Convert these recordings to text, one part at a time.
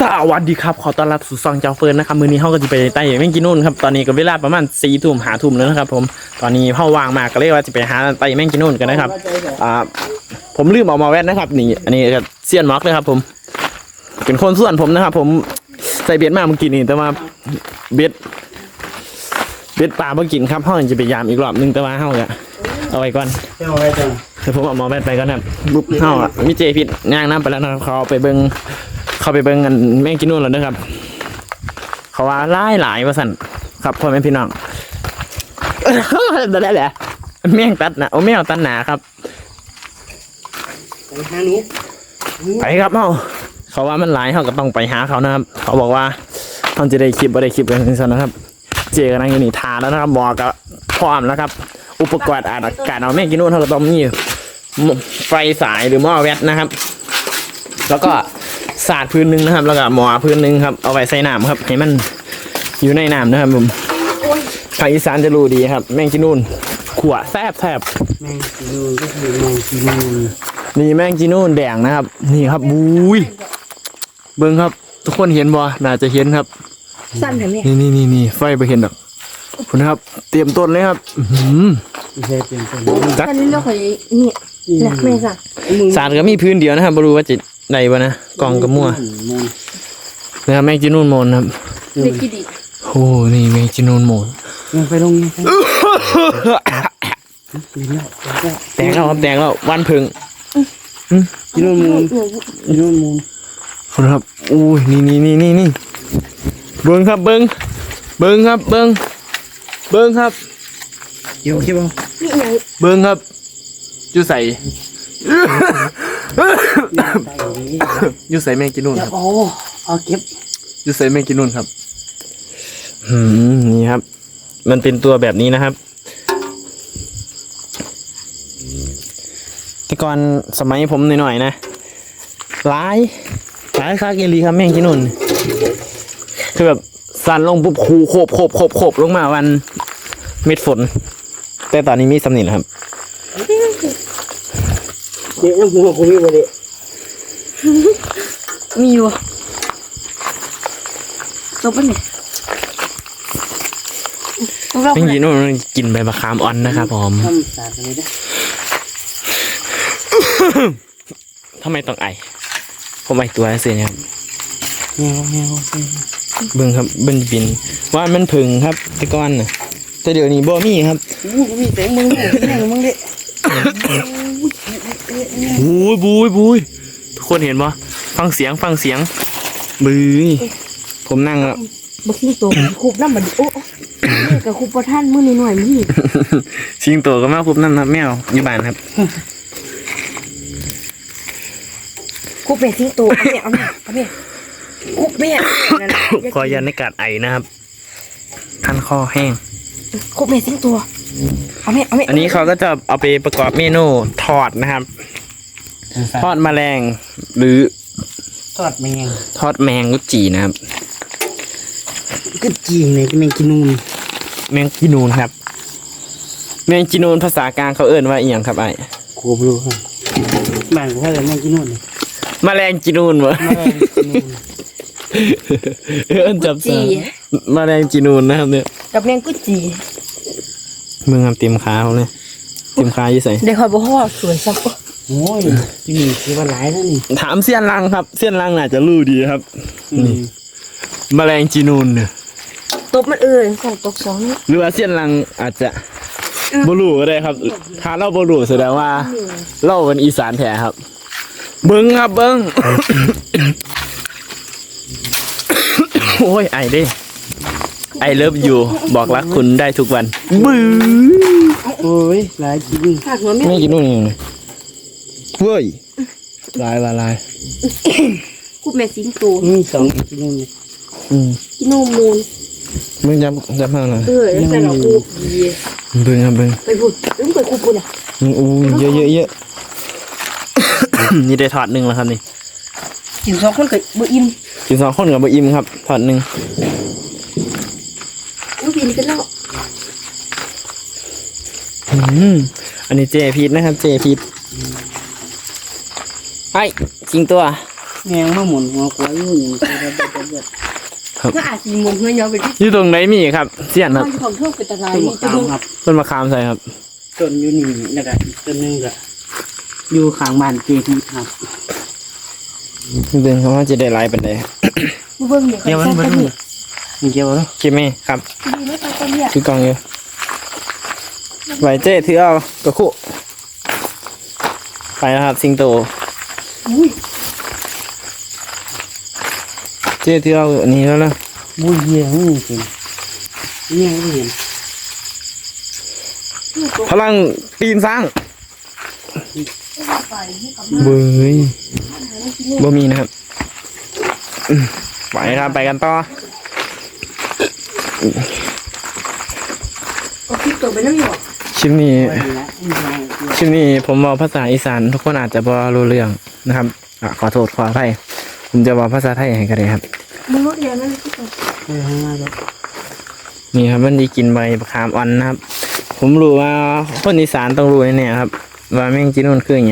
สวัสดีครับ ขอต้อนรับสู่ซองเจ้าเฟิร์นนะครับมือนี้เขาก็จะไปไต่แมงกินนู่นครับตอนนี้ก็เวลาประมาณสี่ทุ่มหาทุ่มแล้วนะครับ ผมตอนนี้เข้าว่างมากก็เลยว่าจะไปหาไต่แมงกินนู่นกันนะครับอ่าผมลืมเอามาแวดนะครับ นี่ อันนี้ก็เซียนม็อกเลยครับ ผม เป็นคนส่วนผมนะครับ ผมใส่เบ็ดมาเมื่อกี้นี่แต่ว่าเบ็ดเบ็ดปลาเมื่อกินครับห้องจะไปยามอีกรอบนึงแต่ว่าห้องจะเอาไว้ก่อนเอาไว้จังเดี๋ยวผมเอาหมอแบทไปก่อนครับบุ๊บเฮาอะมีเจพิษย่างน้ำไปแล้วนะครับเขาเอาไปเบิง เขาไปเบิงกันแม่งกินนู่นแล้วนะครับ เขาว่าหลายหลายว่าสั่นครับพ่อแม่พี่น้องได้แหละแม่งตัดหนะโอ้แมวตัดหนาครับไปหาหนูไปครับเฮาเขาว่ามันหลายเขาก็ต้องไปหาเขานะครับ เขาบอกว่าเขาจะได้คลิปบ่ได้คลิปกันที่สันนะครับ เจกำลังอยู่นี่ทาแล้วนะครับบอกกับพร้อมแล้วครับ อุปกรณ์อาจการเอาแม่งกินนู่นเขาก็ต้องมีไฟสายหรือหม้อแวดนะครับ แล้วก็ สาดพื้นหนึ่งนะครับ แล้วก็หมอพื้นหนึ่งครับเอาไว้ใส่น้ำครับ ให้มันอยู่ในน้ำนะครับผมภาคอีสานจะรู้ดีครับ แม่งกินนู่นขวแซบแซบแมงจีนูนก็คือแมงจีนูนนี่แม่งกินนู่นแดงนะครับ นี่ครับบุยเบิ้งครับ ทุกคนเห็นบ่น่าจะเห็นครับสั้นเห็นไหมนี่นี่นี่นี่ไฟไปเห็นหรอกคุณนะครับ เตรียมต้นเลยครับอื้อหือไม่ใช่เป็นเป็นจักอันนี้เราเคยนี่นะแม่สั่งมึงสารก็มีพื้นเดียวนะครับบรู้ว่าจะ ไหนวะนะกองกระมั่วมูนนะครับแมงจีนูนโมนครับเด็กกี่ดีโอ้นี่แมงจีนูนโมนยังไปลงยังไปกินแล้วแล้วแตงแล้วครับแตงแล้ววันพึ่งจีนูนมูนจีนูนมูนคุณครับอู้ยนี่นี่นี่นี่นี่เบิ้งครับเบิ้งเบิ้งครับเบิ้งเบิ้งครับเกี่ยวเกี่ยวนี่ยังเบิ้งครับอยู่ใส่ อยู่ใส่แมงจีนูนครับโอ้เอาเก็บยูไซไม่กินนู่นครับอืมนี่ครับ มันเป็นตัวแบบนี้นะครับ แต่ก่อนสมัยผมหน่อยๆนะร้ายร้ายคาเกลีครับแม่งกินนู่นคือแบบสั่นลงปุ๊บคูโคบโคบโคบโคบลงมาวันเม็ดฝน แต่ตอนนี้มีสำนินครับเดี๋ยวยังหัวกูมีบ่เด้มีอยู่ตัวเป็นไงแม่งกินนู่นกินใบมะขามอ่อนนะครับผมทำสาดอะไรนะทำไมต้องไอผมไอตัวเสียเนี่ยครับแมวแมวเบิ่งครับเบิ่งบินว่ามันผึ่งครับแต่ก่อนน่ะแต่เดี๋ยวนี้บ่มีครับอู้มีแต่มึงแมงมึงเด้ บูยบูยบูยทุกคนเห็นปะฟังเสียงฟังเสียงบืยผมนั่งแล้วบักซิ่งตัวคุบน้ำบัดโอ้กับคุบประท่านมือหน่อยมือชิงตัวก็มาคุบนั่นครับแมวอยู่บ้านครับคุบแม่ซิ่งตัวเอาแม่เอาแม่เอาแม่คุบแม่นั่นน่ะขอยันในกาดไอนะครับคันคอแห้งคุบแม่ซิ่งตัว เอาแม่เอาแม่อันนี้เขาก็จะเอาไปประกอบเมนูทอดนะครับ ทอดแมลงหรือทอดแมงทอดแมงกุจีนะครับก็จีนเลยแมงจีนูนแมงจีนูนครับ แมงจีนูนภาษากลางเขาเอิ่นว่าอีหยังครับไอ้กูบลูครับบ้านกูว่าแต่แมงจีนูนแมลงจีนูนวะแมงจีนูนเอิ้นจับจีสาแมลงจีนูนนะครับเนี่ยกับแมงกุจี มึงทำเต็มขาเขาเลยเต็มขาอยู่ใส่เดี๋ยวคอยบอกว่าสวนสักโอ้ยที่นี่คือว่าหลายแล้วนี่ถามเสี้ยนลังครับเสี้ยนลังน่าจะรู้ดีครับนี่แมลงจีนูนเนี่ยตบมันเอ่ยสองตกสองนี่หรือว่าเสี้ยนลังอาจจะบรูก็ได้ครับถ้าเราบรูแสดงว่าเราเป็นอีสานแท้ครับ เบิ้งครับเบิ้งโอ้ยไอเด้ ไอเลิฟอยู่บอกรักคุณได้ทุกวันบื้อโอ้ยหลายจริงฝากหัวแม่ไม่กินนู่นนี่เลยเว้ยลายลายลายคุบแม่ซิ่งตัวมีสองจีนูนเลยอืมกินนมมูลมึงจำจำมาหน่อยเออแล้วแต่เราคุบดีเบิ้งครับเบิ้งไปพูดเอ้ยไปคุบปุ่นอะอืมอู้เยอะเยอะเยอะนี่ได้ถอดหนึ่งแล้วครับนี่กินสองคนกับบุอิ่มกินสองคนกับบะอิมครับถอดหนึ่ง อุ้ยบินกันแล้วอืมอันนี้เจพีทนะครับเจพีทไอ้จริงตัวแมงมาหมุนหัวกลัวอยู่อย่างเงี้ยเด็ดเด็ดเด็ดก็อาจจะหมุนเงินยาวไปที่อยู่ตรงไหนมีครับเสียนครับบ้านของเพื่อนเป็นตะไลต้นนี่มะจะขามดูครับต้นมะขามใส่ครับต้นอยู่นี่นะครับอีกต้นหนึงก็อยู่ข้างบ้านเจดีย์ครับเดินเขาว่าจะได้ไลฟ์เป็นไดเบิ่งเนี่ยเกี่ยวมันใส่เบิ่งตัวนี้ มีเกี่ยวมั้ยคิดไหมครับดีไม่ใส่ตัวเนี่ยคือกล่องอยู่ไหวเจ้ถือเอากระคุไปแล้วครับสิงโตอุ้ยเจ้ถือเอาอันนี้แล้วนะบุญเยี่ยงนี่จริงเนี่ยไม่เห็นพลังปีนสร้างไปที่กับเบยบ่มีนะครับอืมไปครับไปกันต่อเอา คลิปตัวไปนั่นอยู่ชิ้นนี้ไว้แล้วไม่ใช่ชิ้นนี้ผมบอกภาษาอีสาน ทุกคนอาจจะบ่รู้เรื่องนะครับอขอโทษขออภัยผมจะบอกภาษาไทยให้กันเลยครับมึงรู้เดียวนั่นที่ต่อมีครับมันดีกินใบมะขามอ่อนนะครับ ผมรู้ว่าคนอีสานต้องรู้แน่ๆครับ ว่าแม่งจีนุ่นคืออย่าง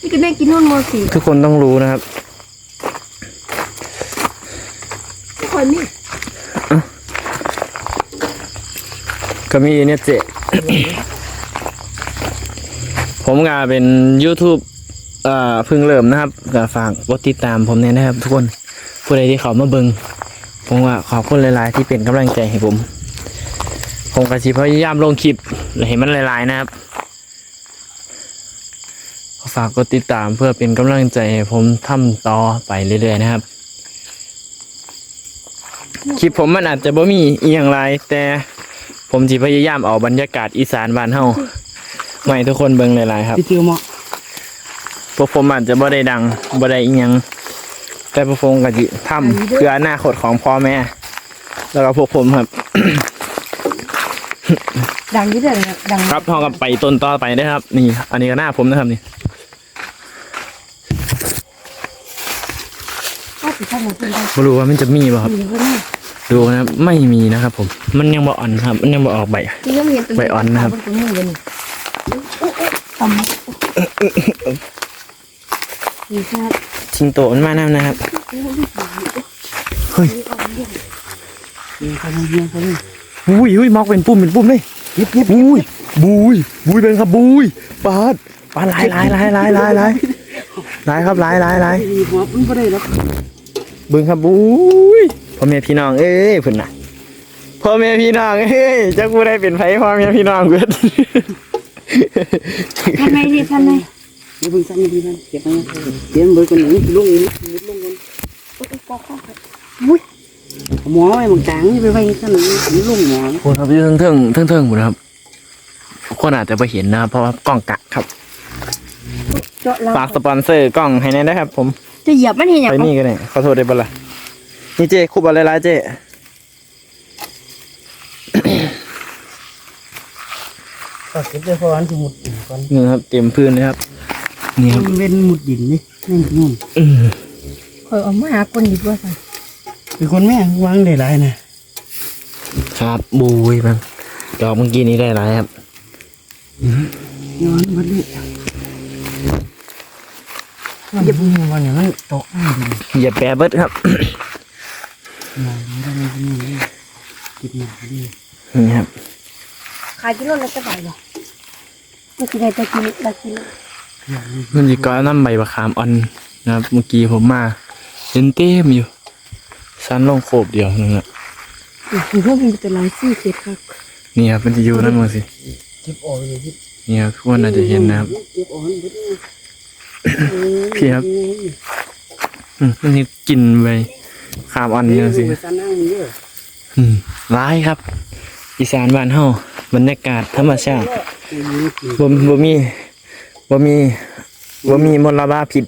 นี่ก็แม่กินนู่นโมสีทุกคนต้องรู้นะครับ กคนนี่ก็มีเนี่ยเจผมก็เป็น YouTube เอ่อเพิ่งเริ่มนะครับก็ฝากกดติดตามผมเนี่ยนะครับ ทุกคนผู้ใดที่เขามาเบิงผมว่าขอบคุณหลาย ๆ ที่เป็นกำลังใจให้ผม ผมก็สิพยายามลงคลิปให้มันหลาย ๆ นะครับฝากกดติดตามเพื่อเป็นกำลังใจให้ผมทำต่อไปเรื่อย ๆ นะครับ คลิปผมมันอาจจะบ่มีอีหยังไรแต่ผมสิพยายามเอาบรรยากาศอีสานบ้านเฮามาให้ทุกคนเบิ่งหลายๆครับพี่เจอเหมาะพวกผมอาจจะบ่ได้ดังบ่ได้อีหยัง แต่พวกผมก็สิทำเพื่ออนาคตของพ่อแม่ แล้วก็พวกผมครับ ดังที่เด่นครับดังครับพอกับไปต้นต่อไปนะครับ นี่ อันนี้ก็หน้าผมนะครับนี่ก็ติดข้างหลังเป็นได้บ่รู้ว่ามันจะมีบ่ครับดีก็นี่ดู นะครับไม่มีนะครับ ผม มันยังบ่อ่อนครับ มันยังบ่ออกใบที่ยังเห็นตัวใบอ่อนนะครับตัวนี้เลยนี่โอ้โอ้ตำนี่ครับ ชิงโตมันมานํนะครับ เฮ้ยมีคนเยี่ยงคนนี้อุ้ยอุ้ยมอกเป็นปุ่มเป็นปุ่มเลยยิบยิบบุยบุยบุยเป็นครับบุยปาดปาดหลายหลายหลายหลายหลายหลายหลายครับหลายหลายหลายดีหัวมันก็ได้แล้วเบิ่งครับบุยพ่ อแม่พี่น้องเอ้ยพุ่นน่ะพ่อแม่พี่น้องเอ้ยจักกูได้เป็นไผพ่อแม่พี่น้องเบิดทำไมดิทำไมนี่เพิ่งสั่นดีมันเก็บไว้เตรียมเบิร์กันหนึ่งลงนี่มุดลงกันอุ้ยหมอไว้บางจางนี่ไปไว้สั่นนี่ลงหมอคนครับอยู่เทิงเทิงเทิงเทิงหมดครับคนอาจจะไปเห็นนะครับเพราะว่ากล้องกะครับเจาะเราฝากสปอนเซอร์กล้องให้แน่นะครับ ผม จะเหยียบมันเห็นอย่างไปนี่ก็ได้ขอโทษได้บ่ล่ะ นี่เจ้คุบอะไรหลายๆเจ้ก็เก็บได้พออันสมุดก่อนนี่ครับ เต็มพื้นเลยครับ นี่ครับมันเป็นหมุดดินนี่นี่นู่นอืมคอยเอามาหาคนดีกว่าสั่นเป็นคนแม่วางได้หลายนะครับบุยมันดอกเมื่อกี้นี้ได้หลายครับย้อนมันนี่มันจะพูดว่าเนี่ยมันตกไม่ดีอย่าแปรเบิดครับ มองไม่ได้ไม่ดีนี่กินหนาดีนี่ครับขายกิโลละเท่าไหร่หรอมันกินอะไรจะกินละกิโลมันจะก้อนน้ำใบมะขามอ่อนนะครับเมื่อกี้ผมมาเห็นเต็มอยู่สั้นลงโคบเดียวนึงอะคือพวกมันเป็นลายซี่เจ็ดครับนี่ครับมันจะอยู่นั่นมาสิเก็บออกเลยพี่นี่ครับทุกคนอาจจะเห็นนะครับเก็บออกเลยพี่พี่ครับอืมมันจะกินใบ ขามอ่อนเนี่ยสิไปสั่นนั่งเยอะอืมร้ายครับ อีสานบ้านเฮาบรรยากาศธรรมชาติบ่บ่มีบ่มีบ่มีมลภาวะผิด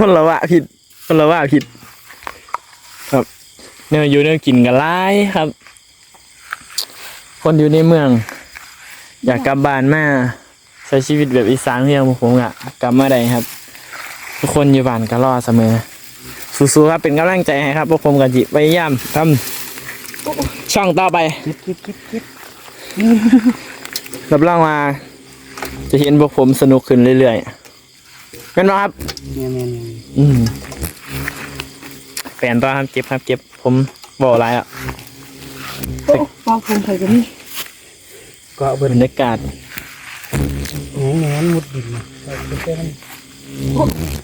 มลภาวะผิดมลภาวะผิด ครับเนี่ยอยู่เนี่ยกินกันร้ายครับ คนอยู่ในเมือง อยากกลับบ้านมาใช้ชีวิตแบบอีสานเพียงพวกผมอะกลับมาได้ครับ ทุกคนอยู่บ้านก็รอเสมอ สู้ๆครับเป็นกำลังใจให้ครับพวกผมกับจิพยายามทำช่องต่อไปเก็บเก็บเก็บเก็บรับรองว่าจะเห็นพวกผมสนุกขึ้นเรื่อยเป็นมาครับเนี่ยเนี่ยเนี่ยอืมแฟนตัวครับเก็บครับเก็บผมบอกอะไรอะโอ้ปองผมเคยก็มีก็เอาบรรยากาศแหงแหงมุดดินเอาไปเต้น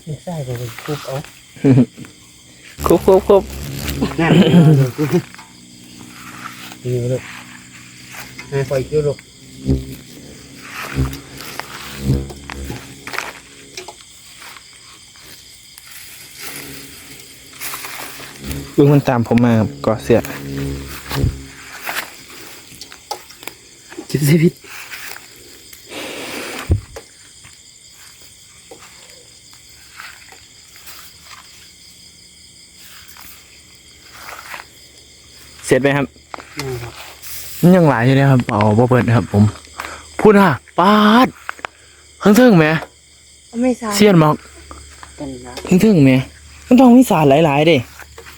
ไม่ใช่ก็ไปคุบเอา คุบคุบคุบนั่นนี่ลูกให้คอยคิวลูกลุงมันตามผมมาครับกอเสื้อคิดชีวิต เสร็จไหมครับนะครับมันยังหลายอยู่เลยครับเอาบ่เปิดครับ ผม พูดอะปาดข้างเทิงไหมไม่ทราบเสียนหมอกกันนะข้างเทิงไหมมันต้องมีสารหลายๆเด้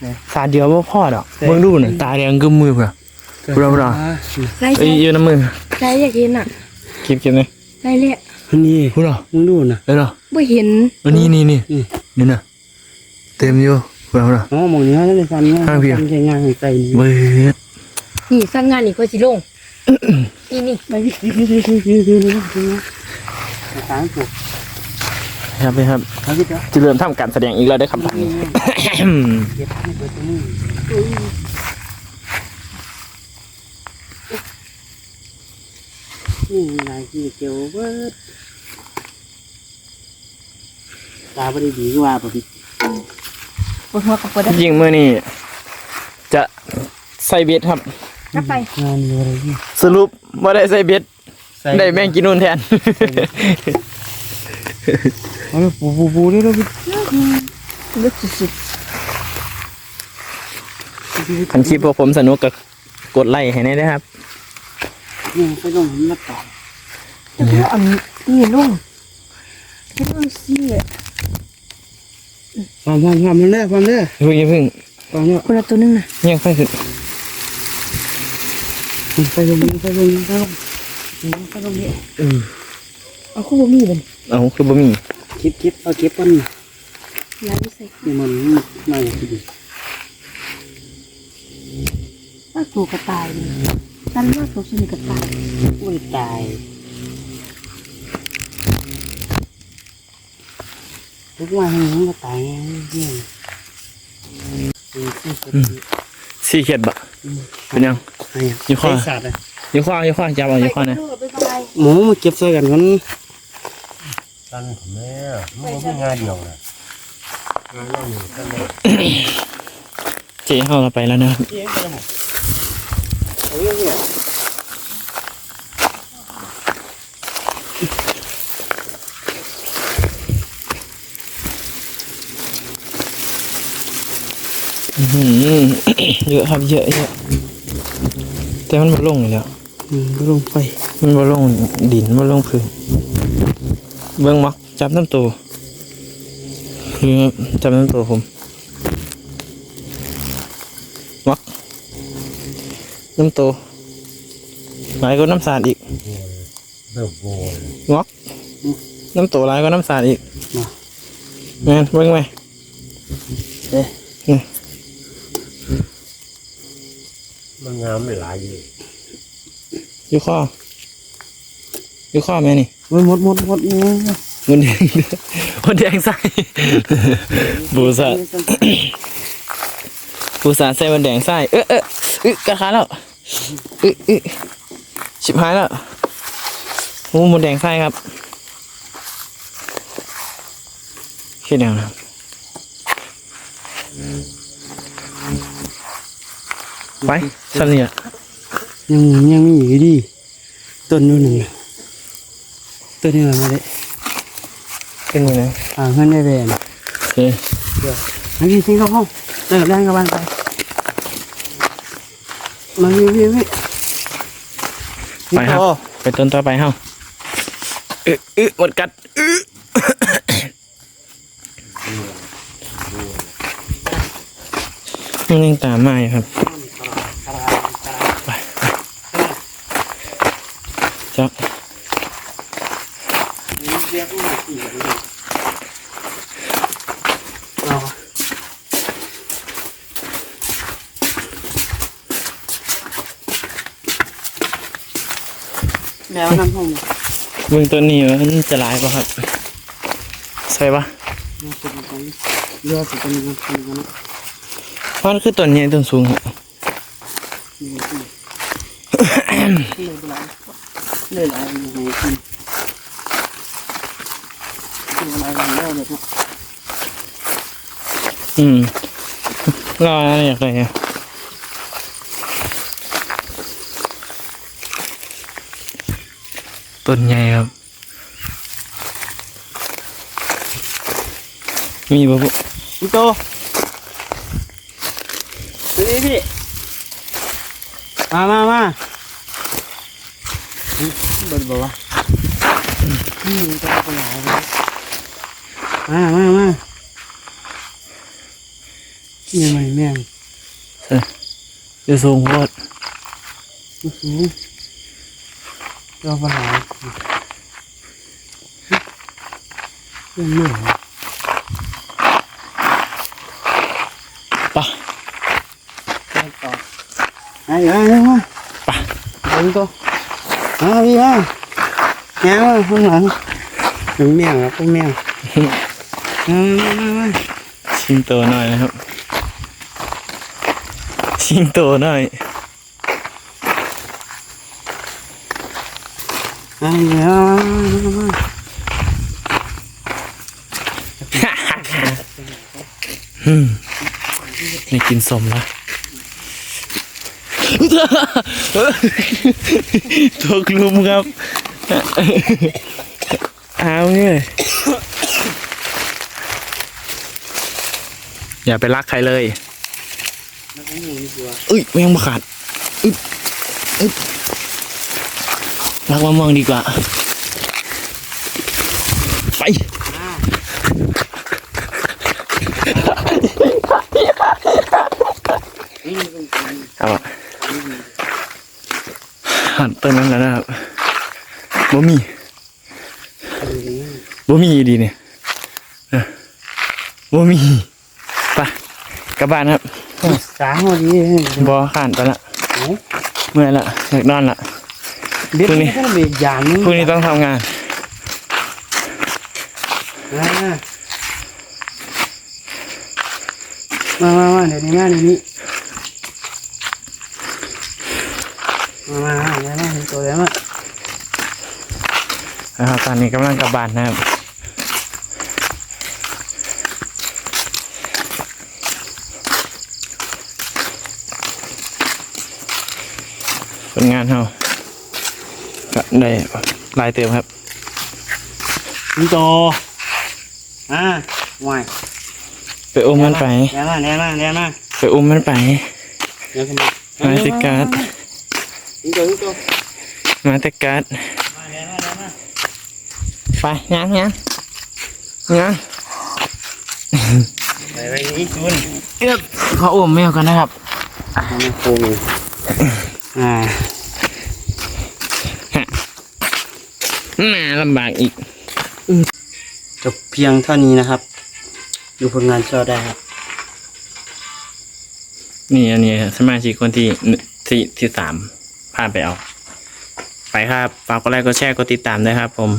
เนี่ยสารเดียวบ่พอดอกเบิ่งดูน่ะตาแดงกึมมือพุ่นน่ะบราบราใส่เอ้ยอยู่น้ำมือใส่อยากเห็นอะเก็บเก็บเลยใส่เลยนี่พูดเหรอมึงดูนะเอ้ยเหรอไม่เห็นอันนี้นี่นี่นี่นี่น่ะเต็มอยู่พูด เหรอพูดเหรออ๋อมองนี้ให้เลยฟันเนี่ยข้างเพียงใช้งานของใจนี่เบิดนี่สร้างงานนี่ก็สิลงนี่นี่ไปพี่พี่พี่พี่พี่พี่นี่นี่สามปลูกครับพี่ครับครับพี่เจ้าจะเริ่มทำการแสดงอีกแล้วได้อครับท่านนี่เก็บให้เปิดตรงนี้นี่ลายที่เกี่ยวเบิดตาไม่ได้ดีกว่าป่ะพี่ ปวดหัวกับปวดจริงๆมื่อนี้จะใส่เบ็ดครับนับไปงานอยู่อะไรนี่สรุปว่าได้ใส่เบ็ดได้แมงกินนู่นแทนเอาไปปูปูปูด้วยนะพี่ลึกสุดคันคลิปพวกผมสนุกก็กดไลค์ให้ได้นะครับนี่ไปลงหินมาต่อๆแต่ว่าอันนี้ลงไม่ต้องเสีย ความความความมันเด้อความเด้อเพิ่งอย่าเพิ่งความเนี่ยคนละตัวนึงนะยังไฟขึ้นไปลงไปลงไปลงไปลงนี่เอาคู่บ่มีเลยเอาคือบ่มีเก็บเก็บเอาเก็บมันน้ำใส่นี่มันไม่ดีถ้าตัวกระต่ายนี่ตั้นว่าตัวสนิทกระต่ายโอ้ยตาย ทุกวันมันก็ตายเนี่ยสี่เข็ดบะเป็นยังยี่ห้อสัตว์ยี่ข้อยี่ข้อจับเอายี่ข้อนะไปไปหมูมาเก็บใส่กันกันตั้งของแม่มันก็มีงานเดียวนะงานเราหนึ่งตั้งเลยเจ๊เข้าเราไปแล้วนะครับเเรื่องเนี่ยอื้อหือเยอะครับเยอะเยอะแต่มันบ่ลงเลยแล้วอืมก็ลงไป มันบ่ลงดินบ่ลงพื้นเบิ่งมักจับน้ำตัวคือจับน้ำตัวผมมักน้ำตัวหลายก็น้ำสาดอีกเริ่มโวยงอกน้ำตัวหลายก็น้ำสาดอีกแม่นเบิ่งไหม มันงามไม่หลายอยู่อยู่ข้ออยู่ข้อแม่นี่หมดหมดหมดหมดเนี่ยมันแดงมันแดงใส่บูสะบูสะใส่มันแดงใส่เออเออเออกระคาแล้วเออเออชิบหายแล้วโอ้มันแดงใส่ครับคิดยังนะ ไปสันเนี่ยยังยังมีอยู่ดีต้นนู้นหนึ่งต้นนี้มันไม่ได้เป็นยังไงอ่าเงินได้แบนโอเคมาพี่ทิ้งเข้าห้องเลิกได้กับบ้านไปมาพี่พี่พี่ไปครับไปต้นต่อไปเฮาเออเออหมดกัดเออมันยังตามมาอยู่ครับ จักแล้วน้ำหอมเมืองตัวนี้มันจะลายป่ะครับใช่ปะเลือดจะเป็นนี้มันสูงนะมันคือต้นใหญ่ต้นสูงครับ เลยหลายเลยหลายเลยคุณเป็นอะไรกันแล้วเลยครับอืมรออะไรอย่ากไรเนี่ยต้นใหญ่ครับ มีบ่บุพี่โตนี่พี่ มามามา เบิดบอกว่านี่มันจะเป็นหลายเลยมา มามานี่มันแม่งจะสูงโคตรอื้อหือเราปัญหาเรื่องเหนื่อยปะต่อไอ้ไอ้มาปะเดินตัวมาพี่าแมาข้างหลังเป็นแมวครับเป็นแมวมามชิงโตหน่อยนะครับ ชิงโตหน่อยมามามามาอืมนี่กินสมละ ตัวกลุ่มครับเอาเงี้ยอย่าไปรักใครเลยอุ้ยแมงมาขาดอึ๊บอึ๊บรักมะม่วงดีกว่า ไป ครับ หันต้นนั้นแล้วนะครับบ่มีบ่มีอยู่ดีเนี่ยเออบ่มีไปกลับบ้านครับสางวันนี้บ่ขานไปละโอ้เมื่อยละอยากนอนละเบ็ดพรุ่งนี้นี่ก็เบ็ดอย่างนึงพรุ่งนี้ต้องทำงานมามามาเดี๋ยวนี้มาเดี๋ยวนี้ มามาเดี๋ยวมาเห็นตัวแล้วมานะครับตอนนี้กำลังกลับบ้านนะครับผลงานเราก็ได้หลายเติมครับพี่โตอ่าห่วยไปอุ้มมันไปเดี๋ยวมาเดี๋ยวมาเดี๋ยวมาไปอุ้มมันไปเดี๋ยวขึ้นมามาติการ์ดพี่โตพี่โต มาติการ์ดมาเดี๋ยวมาเดี๋ยวมาไปยังยังยังไปไปนี่จุนเอ๊บขออุ้มแมวกันนะครับมาโค้งอ่าน่าลำบากอีกจบเพียงเท่านี้นะครับ ดูผลงานก็ได้ครับ นี่อันนี้สมาชิกคนที่หนึ่งที่ที่สาม พาไปเอา ไปครับ ฝากกดไลค์กดแชร์กดติดตามด้วยครับผม